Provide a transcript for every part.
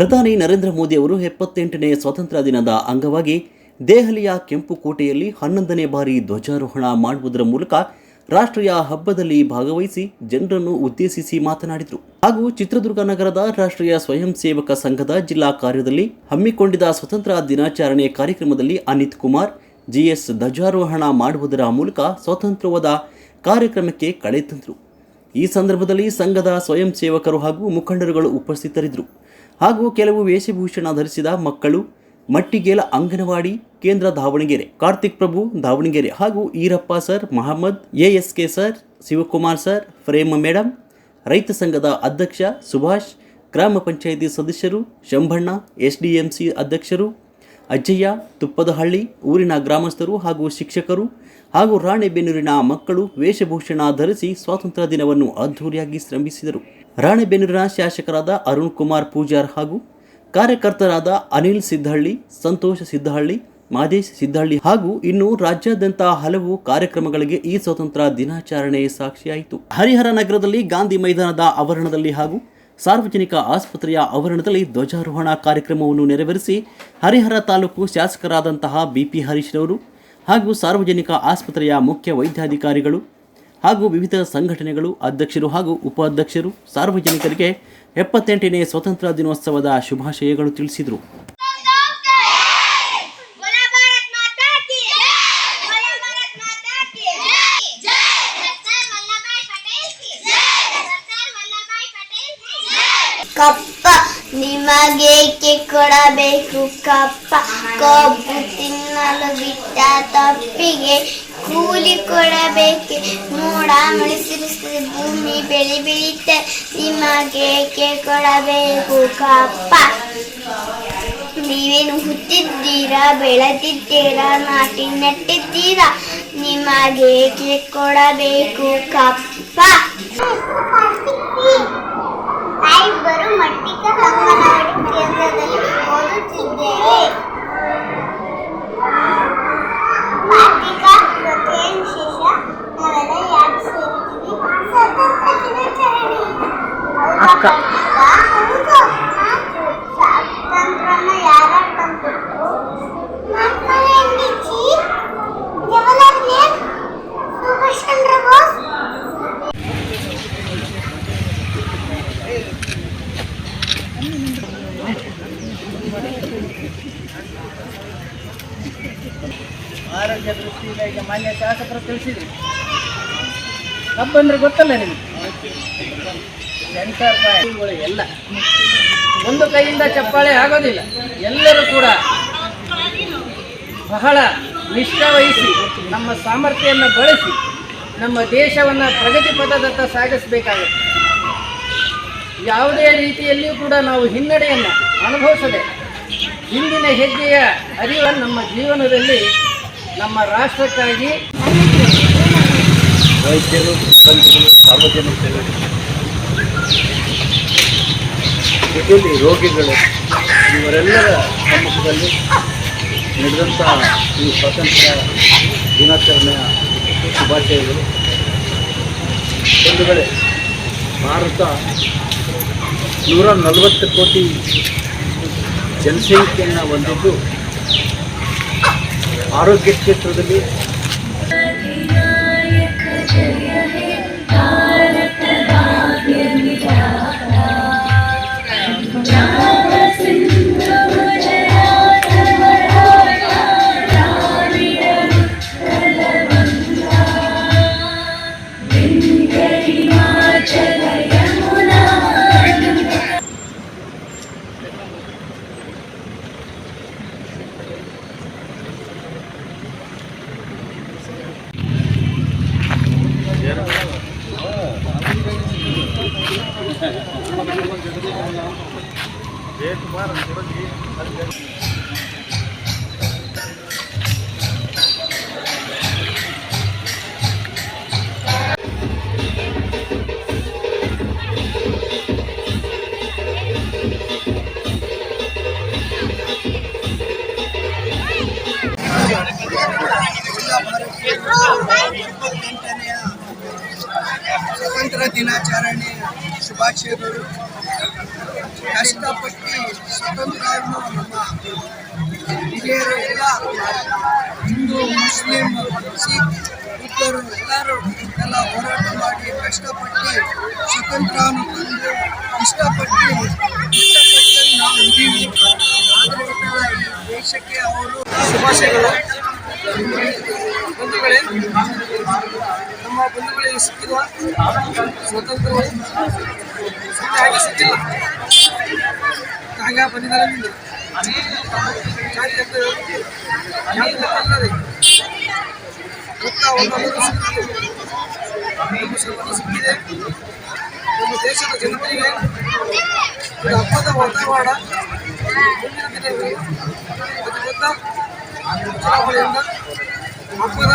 ಪ್ರಧಾನಿ ನರೇಂದ್ರ ಮೋದಿ ಅವರು ಎಪ್ಪತ್ತೆಂಟನೇ ಸ್ವಾತಂತ್ರ್ಯ ದಿನದ ಅಂಗವಾಗಿ ದೆಹಲಿಯ ಕೆಂಪು ಕೋಟೆಯಲ್ಲಿ ಹನ್ನೊಂದನೇ ಬಾರಿ ಧ್ವಜಾರೋಹಣ ಮಾಡುವುದರ ಮೂಲಕ ರಾಷ್ಟ್ರೀಯ ಹಬ್ಬದಲ್ಲಿ ಭಾಗವಹಿಸಿ ಜನರನ್ನು ಉದ್ದೇಶಿಸಿ ಮಾತನಾಡಿದರು. ಹಾಗೂ ಚಿತ್ರದುರ್ಗ ನಗರದ ರಾಷ್ಟ್ರೀಯ ಸ್ವಯಂ ಸೇವಕ ಸಂಘದ ಜಿಲ್ಲಾ ಕಾರ್ಯದಲ್ಲಿ ಹಮ್ಮಿಕೊಂಡಿದ್ದ ಸ್ವತಂತ್ರ ದಿನಾಚರಣೆ ಕಾರ್ಯಕ್ರಮದಲ್ಲಿ ಅನಿತ್ ಕುಮಾರ್ ಜಿಎಸ್ ಧ್ವಜಾರೋಹಣ ಮಾಡುವುದರ ಮೂಲಕ ಸ್ವಾತಂತ್ರ್ಯವಾದ ಕಾರ್ಯಕ್ರಮಕ್ಕೆ ಕಳೆ ತಂದರು ಈ ಸಂದರ್ಭದಲ್ಲಿ ಸಂಘದ ಸ್ವಯಂ ಸೇವಕರು ಹಾಗೂ ಮುಖಂಡರುಗಳು ಉಪಸ್ಥಿತರಿದ್ದರು. ಹಾಗೂ ಕೆಲವು ವೇಷಭೂಷಣ ಧರಿಸಿದ ಮಕ್ಕಳು, ಮಟ್ಟಿಗೇಲ ಅಂಗನವಾಡಿ, ಕೇಂದ್ರ ದಾವಣಗೆರೆ, ಕಾರ್ತಿಕ್ ಪ್ರಭು ದಾವಣಗೆರೆ ಹಾಗೂ Eerappa sir, Mohammed, A S K sir, Shivakumar sir, Prema madam ರೈತ ಸಂಘದ ಅಧ್ಯಕ್ಷ ಸುಭಾಷ್, ಗ್ರಾಮ ಪಂಚಾಯಿತಿ ಸದಸ್ಯರು, ಶಂಭಣ್ಣ, ಎಸ್ಡಿಎಂಸಿ ಅಧ್ಯಕ್ಷರು ಅಜ್ಜಯ್ಯ, ತುಪ್ಪದಹಳ್ಳಿ, ಊರಿನ ಗ್ರಾಮಸ್ಥರು ಹಾಗೂ ಶಿಕ್ಷಕರು ಹಾಗೂ ರಾಣೆಬೆನ್ನೂರಿನ ಮಕ್ಕಳು ವೇಷಭೂಷಣ ಧರಿಸಿ ಸ್ವಾತಂತ್ರ್ಯ ದಿನವನ್ನು ಅದ್ಧೂರಿಯಾಗಿ ಶ್ರಮಿಸಿದರು. ರಾಣೆಬೆನ್ನೂರಿನ ಶಾಸಕರಾದ ಅರುಣ್ ಕುಮಾರ್ ಪೂಜಾರ್ ಹಾಗೂ ಕಾರ್ಯಕರ್ತರಾದ ಅನಿಲ್ ಸಿದ್ದಹಳ್ಳಿ ಸಂತೋಷ ಸಿದ್ದಹಳ್ಳಿ ಮಾದೇಶ್ ಸಿದ್ದಹಳ್ಳಿ ಹಾಗೂ ಇನ್ನು ರಾಜ್ಯಾದ್ಯಂತ ಹಲವು ಕಾರ್ಯಕ್ರಮಗಳಿಗೆ ಈ ಸ್ವಾತಂತ್ರ್ಯ ದಿನಾಚರಣೆ ಸಾಕ್ಷಿಯಾಯಿತು. ಹರಿಹರ ನಗರದಲ್ಲಿ ಗಾಂಧಿ ಮೈದಾನದ ಆವರಣದಲ್ಲಿ ಹಾಗೂ ಸಾರ್ವಜನಿಕ ಆಸ್ಪತ್ರೆಯ ಆವರಣದಲ್ಲಿ ಧ್ವಜಾರೋಹಣ ಕಾರ್ಯಕ್ರಮವನ್ನು ನೆರವೇರಿಸಿ ಹರಿಹರ ತಾಲೂಕು ಶಾಸಕರಾದಂತಹ ಬಿಪಿ ಹರೀಶ್ರವರು ಹಾಗೂ ಸಾರ್ವಜನಿಕ ಆಸ್ಪತ್ರೆಯ ಮುಖ್ಯ ವೈದ್ಯಾಧಿಕಾರಿಗಳು ಹಾಗೂ ವಿವಿಧ ಸಂಘಟನೆಗಳು ಅಧ್ಯಕ್ಷರು ಹಾಗೂ ಉಪಾಧ್ಯಕ್ಷರು ಸಾರ್ವಜನಿಕರಿಗೆ ಎಪ್ಪತ್ತೆಂಟನೇ ಸ್ವಾತಂತ್ರ್ಯ ದಿನೋತ್ಸವದ ಶುಭಾಶಯಗಳು ತಿಳಿಸಿದರು. ನಿಮಗೇಕೆ ಕೊಡಬೇಕು? ಕಪ್ಪ, ಕಬ್ಬು ತಿನ್ನಲು ಬಿಟ್ಟ ತಪ್ಪಿಗೆ ಕೂಲಿ ಕೊಡಬೇಕೆ? ಮೋಡ ಮಳಿಸಿರಿಸಿದ ಭೂಮಿ ಬೆಳಿ ಬೆಳೀತೆ. ನಿಮಗೇಕೆ ಕೊಡಬೇಕು? ಕಪ್ಪ, ನೀವೇನು ಹುಟ್ಟಿದ್ದೀರಾ? ಬೆಳೆದಿದ್ದೀರಾ? ನಾಟಿ ನೆಟ್ಟಿದ್ದೀರಾ? ನಿಮಗೇಕೆ ಕೊಡಬೇಕು? ಕಪ್ಪ. ಅಂದ್ರೆ ಗೊತ್ತಲ್ಲ ನಿಮಗೆ? ಸೆಂಟರ್ ರೂಪಾಯಿ ಎಲ್ಲ. ಒಂದು ಕೈಯಿಂದ ಚಪ್ಪಾಳೆ ಆಗೋದಿಲ್ಲ. ಎಲ್ಲರೂ ಕೂಡ ಬಹಳ ನಿಷ್ಠ ವಹಿಸಿ ನಮ್ಮ ಸಾಮರ್ಥ್ಯವನ್ನು ಬಳಸಿ ನಮ್ಮ ದೇಶವನ್ನು ಪ್ರಗತಿ ಪಥದತ್ತ ಸಾಗಿಸಬೇಕಾಗುತ್ತೆ. ಯಾವುದೇ ರೀತಿಯಲ್ಲಿಯೂ ಕೂಡ ನಾವು ಹಿನ್ನಡೆಯನ್ನು ಅನುಭವಿಸದೆ ಹಿಂದಿನ ಹೆಜ್ಜೆಯ ಅರಿವ ನಮ್ಮ ಜೀವನದಲ್ಲಿ ನಮ್ಮ ರಾಷ್ಟ್ರಕ್ಕಾಗಿ ವೈದ್ಯರು, ಸಿಬ್ಬಂದಿಗಳು, ಸಾರ್ವಜನಿಕರು. ಜೊತೆಯಲ್ಲಿ ರೋಗಿಗಳು, ಇವರೆಲ್ಲರ ಸಮ್ಮುಖದಲ್ಲಿ ನಡೆದಂಥ ಈ ಸ್ವಾತಂತ್ರ್ಯ ದಿನಾಚರಣೆಯ ಶುಭಾಶಯಗಳು. ಒಂದು ವೇಳೆ ಭಾರತ ನೂರ ನಲವತ್ತು ಕೋಟಿ ಜನಸಂಖ್ಯೆಯನ್ನು ಹೊಂದಿದ್ದು, ಆರೋಗ್ಯ ಕ್ಷೇತ್ರದಲ್ಲಿ Claro, não tem ಕಷ್ಟಪಟ್ಟು ಸ್ವತಂತ್ರವನ್ನು ನಮ್ಮ ಹಿರಿಯರು ಎಲ್ಲ ಹಿಂದೂ ಮುಸ್ಲಿಂ ಸಿಖ್ ಇಬ್ಬರು ಎಲ್ಲರೂ ಎಲ್ಲ ಹೋರಾಟ ಮಾಡಿ ಕಷ್ಟಪಟ್ಟು ಸ್ವತಂತ್ರವನ್ನು ತಂದು ಇಷ್ಟಪಟ್ಟು ಇಷ್ಟಪಟ್ಟಲ್ಲಿ ನಾವು ಇದ್ದೀವಿ ಆದರೆ ಈ ದೇಶಕ್ಕೆ ಅವರು ಶುಭಾಶಯಗಳು ಬಂಧುಗಳೇ ನಮ್ಮ ಬಂಧುಗಳಿಗೆ ಸಿಕ್ಕಿರುವ ಸ್ವತಂತ್ರವೇ ಸಿಕ್ಕಿಲ್ಲ. ಹಾಗೆ ಬಂದಿದ್ದಾರೆ ನಿಂದು ಜಾತಿ ಅಂತ ಜಾತಿ ಅಂತ ಅಲ್ಲದೆ ಗೊತ್ತಾ ಒಂದೊಂದು ಸಿಕ್ಕಿದೆ ನಮ್ಮ ಸ್ವತಂತ್ರ ಸಿಕ್ಕಿದೆ ನಮ್ಮ ದೇಶದ ಜನತೆಗೆ ಇದು ಹಬ್ಬದ ವಾತಾವರಣ ಮುಂದಿನ ದಿನಗಳಲ್ಲಿ ಅದು ಗೊತ್ತಾ ಚುನಾವಣೆಯಿಂದ ಹಬ್ಬದ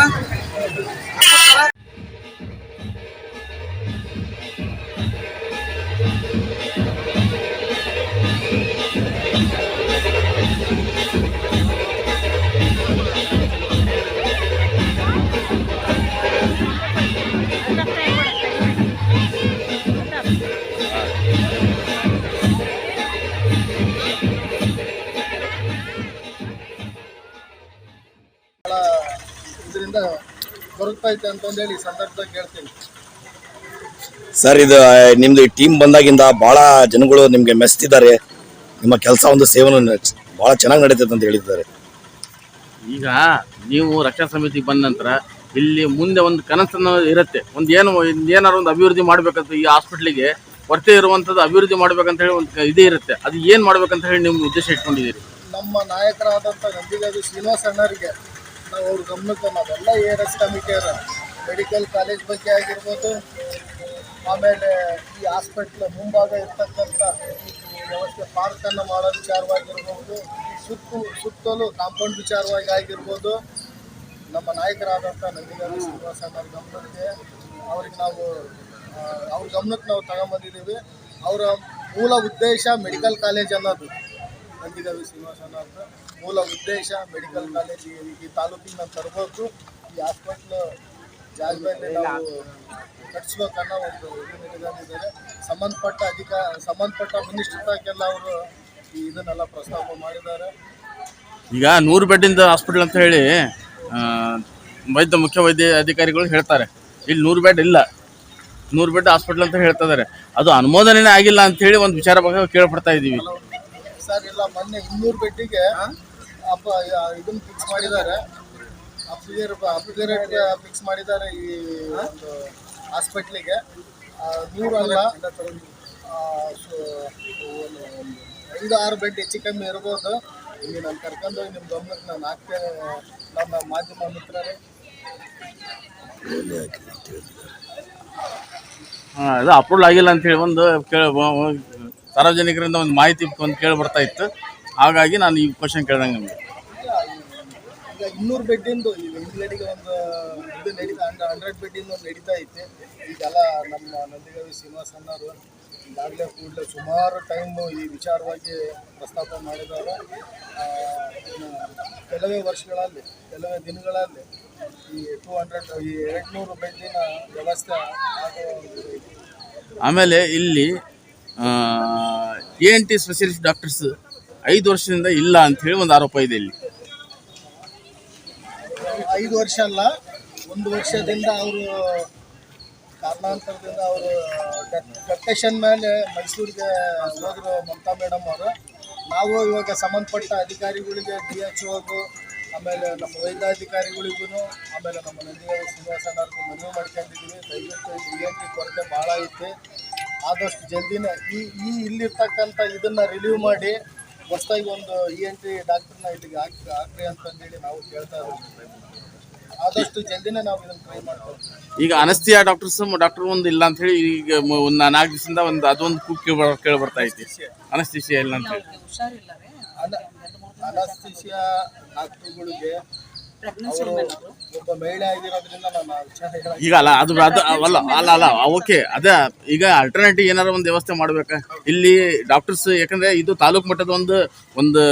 ಈ ಸಂದರ್ಭದಾಗ ಹೇಳ್ತೀನಿ. ಸರ್ ಇದು ನಿಮ್ದು ಈ ಟೀಮ್ ಬಂದಾಗಿಂದ ಬಹಳ ಜನಗಳು ನಿಮ್ಗೆ ಮೆಸ್ತಿದ್ದಾರೆ ನಿಮ್ಮ ಕೆಲಸ ಒಂದು ಸೇವನ ಬಹಳ ಚೆನ್ನಾಗಿ ನಡೀತೈತೆ ಅಂತ ಹೇಳಿದ್ದಾರೆ. ಈಗ ನೀವು ರಕ್ಷಣಾ ಸಮಿತಿಗೆ ಬಂದ ನಂತರ ಇಲ್ಲಿ ಮುಂದೆ ಒಂದು ಕನಸನ್ನು ಇರುತ್ತೆ. ಒಂದು ಏನು ಏನಾದ್ರು ಏನಾರು ಒಂದು ಅಭಿವೃದ್ಧಿ ಮಾಡ್ಬೇಕಂತ ಈ ಹಾಸ್ಪಿಟ್ಲಿಗೆ ಕೊರತೆ ಇರುವಂಥದ್ದು ಅಭಿವೃದ್ಧಿ ಮಾಡ್ಬೇಕಂತ ಹೇಳಿ ಒಂದು ಇದೇ ಇರುತ್ತೆ. ಅದು ಏನು ಮಾಡ್ಬೇಕಂತ ಹೇಳಿ ನಿಮ್ಮ ಉದ್ದೇಶ ಇಟ್ಕೊಂಡಿದ್ದೀರಿ? ನಮ್ಮ ನಾಯಕರಾದಂತ ನಂದಿಗಾವಿ ಶ್ರೀನಿವಾಸ ಅಣ್ಣರಿಗೆ ನಾವು ಅವ್ರ ಗಮನಕ್ಕೆ ನಾವೆಲ್ಲ A R S medical college ಬಗ್ಗೆ ಆಗಿರ್ಬೋದು, ಆಮೇಲೆ ಈ ಹಾಸ್ಪಿಟ್ಲ್ ಮುಂಭಾಗ ಇರ್ತಕ್ಕಂಥ ವ್ಯವಸ್ಥೆ ಪಾರ್ಕನ್ನು ಮಾಡೋ ವಿಚಾರವಾಗಿರ್ಬೋದು ಸುತ್ತು ಸುತ್ತಲೂ ಕಾಂಪೌಂಡ್ ವಿಚಾರವಾಗಿ ಆಗಿರ್ಬೋದು, ನಮ್ಮ ನಾಯಕರಾದಂಥ ನಂದಿಗಾರಿ ಶ್ರೀನಿವಾಸ ಅವ್ರ ಗಮನಕ್ಕೆ ಅವ್ರಿಗೆ ನಾವು ಅವ್ರ ಗಮನಕ್ಕೆ ನಾವು ತಗೊಂಬಂದಿದ್ದೀವಿ. ಅವರ ಮೂಲ ಉದ್ದೇಶ ಮೆಡಿಕಲ್ ಕಾಲೇಜ್ ಅನ್ನೋದು. ನಂದಿಗಾವಿ ಶ್ರೀನಿವಾಸ ಅನ್ನೋದು ಮೂಲ ಉದ್ದೇಶ ಮೆಡಿಕಲ್ ಕಾಲೇಜ್ ಈ- ತಾಲೂಕಿನ ತರಬೇಕು. ಈ ಹಾಸ್ಪಿಟ್ಲ್ ಜಾಗದಲ್ಲಿ ನಾವು ಕಟ್ಸ್ಬೇಕನ್ನೋ ಒಂದು ಇಟ್ಕೊಂಡಿದ್ದಾರೆ ಸಂಬಂಧಪಟ್ಟ ಅಧಿಕ ಸಂಬಂಧಪಟ್ಟ ಮಿನಿಸ್ಟರ್ಗೆಲ್ಲ ಅವರು ಈ ಇದನ್ನೆಲ್ಲ ಪ್ರಸ್ತಾಪ ಮಾಡಿದ್ದಾರೆ. ಈಗ ನೂರು ಬೆಡ್ಡಿಂದ ಹಾಸ್ಪಿಟಲ್ ಅಂತ ಹೇಳಿ ವೈದ್ಯ ಮುಖ್ಯ ವೈದ್ಯ ಅಧಿಕಾರಿಗಳು ಹೇಳ್ತಾರೆ. ಇಲ್ಲಿ ನೂರು ಬೆಡ್ ಇಲ್ಲ. ನೂರು ಬೆಡ್ ಹಾಸ್ಪಿಟಲ್ ಅಂತ ಹೇಳ್ತಾ ಇದ್ದಾರೆ. ಅದು ಅನುಮೋದನೆ ಆಗಿಲ್ಲ ಅಂತ ಹೇಳಿ ಒಂದು ವಿಚಾರ ಬಗ್ಗೆ ಕೇಳ್ಪಡ್ತಾ ಇದ್ದೀವಿ. ಸರ್, ಇಲ್ಲ, ಮೊನ್ನೆ ಇನ್ನೂರು ಬೆಡ್ಡಿಗೆ ಅಪ್ಪ ಇದನ್ನ ಫಿಕ್ಸ್ ಮಾಡಿದ್ದಾರೆ. ಅಪ್ಲಿಗೇರ್ ಅಪ್ಲಿಗೇಟ್ ಫಿಕ್ಸ್ ಮಾಡಿದ್ದಾರೆ ಈ ಒಂದು ಹಾಸ್ಪಿಟ್ಲಿಗೆ ಅಲ್ಲ ಐದು ಆರು ಬೆಡ್ ಹೆಚ್ಚು ಕಮ್ಮಿ ಇರ್ಬೋದು. ಇಲ್ಲಿ ನಾನು ಕರ್ಕೊಂಡು ಹೋಗಿ ನಿಮ್ಮ ಗಮನಕ್ಕೆ ನಾನು ಹಾಕ್ತೇನೆ ನಮ್ಮ ಮಾಧ್ಯಮ ಮಿತ್ರರೇ. ಹಾಂ ಅದು ಅಪ್ರೂವ್ ಆಗಿಲ್ಲ ಅಂತ ಹೇಳಿ ಒಂದು ಕೇಳ ಸಾರ್ವಜನಿಕರಿಂದ ಒಂದು ಮಾಹಿತಿ ಒಂದು ಕೇಳಿ ಬರ್ತಾ ಇತ್ತು. ಹಾಗಾಗಿ ನಾನು ಈ ಕ್ವಶನ್ ಕೇಳ್ದಂಗೆ ನಿಮಗೆ. ಈಗ ಇನ್ನೂರು ಬೆಡ್ಡಿಂದು ಈಗ ಒಂದು ಇದು ನಡೀತಾ ಹಂಡ್ರೆಡ್ ಬೆಡ್ಡಿಂದು ಒಂದು ನಡೀತಾ ಐತೆ. ಈಗೆಲ್ಲ ನಮ್ಮ ನಂದಿಗಾವಿ ಶ್ರೀನಿವಾಸ ಅಣ್ಣವರು ಈಗಾಗಲೇ ಕೂಡಲೇ ಸುಮಾರು ಟೈಮು ಈ ವಿಚಾರವಾಗಿ ಪ್ರಸ್ತಾಪ ಇನ್ನು ಕೆಲವೇ ವರ್ಷಗಳಲ್ಲಿ ಕೆಲವೇ ದಿನಗಳಲ್ಲಿ ಈ ಟೂ ಹಂಡ್ರೆಡ್ ಈ ಎರಡು ನೂರು ಬೆಡ್ಡಿನ ವ್ಯವಸ್ಥೆ ಆಗೋ ಒಂದು ಇದು ಇದೆ. ಆಮೇಲೆ ಇಲ್ಲಿ E N T specialist doctors ಐದು ವರ್ಷದಿಂದ ಇಲ್ಲ ಅಂತ ಹೇಳಿ ಒಂದು ಆರೋಪ ಇದೆ ಇಲ್ಲಿ. ಐದು ವರ್ಷ ಅಲ್ಲ, ಒಂದು ವರ್ಷದಿಂದ ಅವರು ಕಾರಣಾಂತರದಿಂದ ಅವರು ಡೆಪ್ಟೇಷನ್ ಮೇಲೆ ಮೈಸೂರಿಗೆ ಹೋದ್ರು ಮಮತಾ ಮೇಡಮ್ ಅವರು, ನಾವು ಇವಾಗ ಸಂಬಂಧಪಟ್ಟ ಅಧಿಕಾರಿಗಳಿಗೆ ಡಿ ಎಚ್ ಓಗು ಆಮೇಲೆ ನಮ್ಮ ವೈದ್ಯಾಧಿಕಾರಿಗಳಿಗೂ, ಆಮೇಲೆ ನಮ್ಮ ನಂದಿಗಾವಿ ಶ್ರೀನಿವಾಸನವ್ರಿಗೂ ಮನವಿ ಮಾಡ್ಕೊಂಡಿದ್ದೀವಿ. ದಯವಿಟ್ಟು ಡಿ ಎನ್ ಟಿ ಕೊರತೆ ಭಾಳ ಐತಿ. ಆದಷ್ಟು ಜಲ್ದಿನೇ ಈ ಈ ಇಲ್ಲಿರ್ತಕ್ಕಂಥ ಇದನ್ನು ರಿಲೀವ್ ಮಾಡಿ ಹೊಸದಾಗಿ ಒಂದು ಇ ಎನ್ ಟಿ ಡಾಕ್ಟರ್ನ ಇಲ್ಲಿಗೆ ಹಾಕಿ ಹಾಕ್ರಿ ಅಂತಂದೇಳಿ ನಾವು ಕೇಳ್ತಾ ಇದ್ದೀವಿ. ಆದಷ್ಟು ಜಲ್ದಿನೇ ನಾವು ಇದನ್ನು ಟ್ರೈ ಮಾಡ್ತೀವಿ ಈಗ ಅನಸ್ತಿಯಾ ಡಾಕ್ಟರ್ಸ್ ಡಾಕ್ಟರ್ ಒಂದು ಇಲ್ಲ ಅಂತ ಹೇಳಿ ಈಗ ಒಂದು ನಾಲ್ಕು ದಿವಸದಿಂದ ಒಂದು ಅದೊಂದು ಕೂಗ್ ಕೇಳಿ ಬರ್ ಕೇಳಿ ಬರ್ತಾ ಐತಿ. ಅನಸ್ತಿಸಿಯಾ ಇಲ್ಲ ಅಂತ ಹೇಳಿ. ಅನ ಅನಸ್ತಿಸಿಯಾ ಡಾಕ್ಟರ್ಗಳಿಗೆ ಈಗ ಅಲ್ಲ ಅದು ಅದು ಅಲ್ಲ ಅಲ್ಲ ಅಲ್ಲ ಓಕೆ ಅದೇ ಈಗ ಅಲ್ಟರ್ನೇಟಿವ್ ಏನಾರ ಒಂದು ವ್ಯವಸ್ಥೆ ಮಾಡ್ಬೇಕಾ? ಇಲ್ಲಿ ಡಾಕ್ಟರ್ಸ್ ಯಾಕಂದ್ರೆ ಇದು ತಾಲೂಕು ಮಟ್ಟದ ಒಂದು ಒಂದು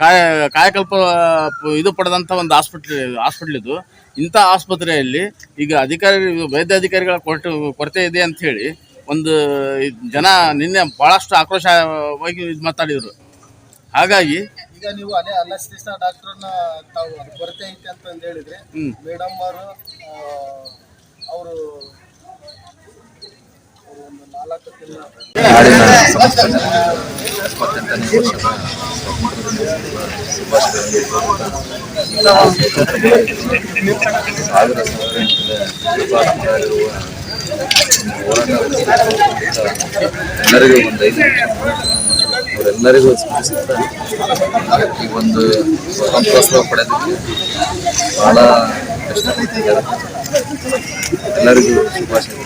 ಕಾಯ ಕಾಯಕಲ್ಪ ಇದು ಪಡೆದಂಥ ಒಂದು ಹಾಸ್ಪಿಟ್ಲ್ ಹಾಸ್ಪಿಟ್ಲ್ ಇದು. ಇಂಥ ಆಸ್ಪತ್ರೆಯಲ್ಲಿ ಈಗ ಅಧಿಕಾರಿ ವೈದ್ಯಾಧಿಕಾರಿಗಳ ಕೊರತೆ ಕೊರತೆ ಇದೆ ಅಂತ ಹೇಳಿ ಒಂದು ಜನ ನಿನ್ನೆ ಭಾಳಷ್ಟು ಆಕ್ರೋಶವಾಗಿ ಇದು ಮಾತಾಡಿದರು. ಹಾಗಾಗಿ ಈಗ ನೀವು ಅದೇ ಅನಸ್ತಿಸ ಡಾಕ್ಟರ್ನ ತಾವು ಅದು ಕೊರತೆ ಐತೆ ಅಂತ ಹೇಳಿದ್ರೆ. ಮೇಡಮ್ ಅವರು ಅವರು ಎಪ್ಪತ್ತೆಂಟನೇ ವರ್ಷದ ಸಾವಿರ ಎಲ್ಲರಿಗೂ ಒಂದು ಐದು ನಿಮಿಷ ಅವರೆಲ್ಲರಿಗೂ ಸ್ಮರಿಸುತ್ತಾ ಈ ಒಂದು ಸಂತೋಷ ಪಡೆದಕ್ಕೆ ಬಹಳ ಕಷ್ಟ ಎಲ್ಲರಿಗೂ ಶುಭಾಶಯಗಳು.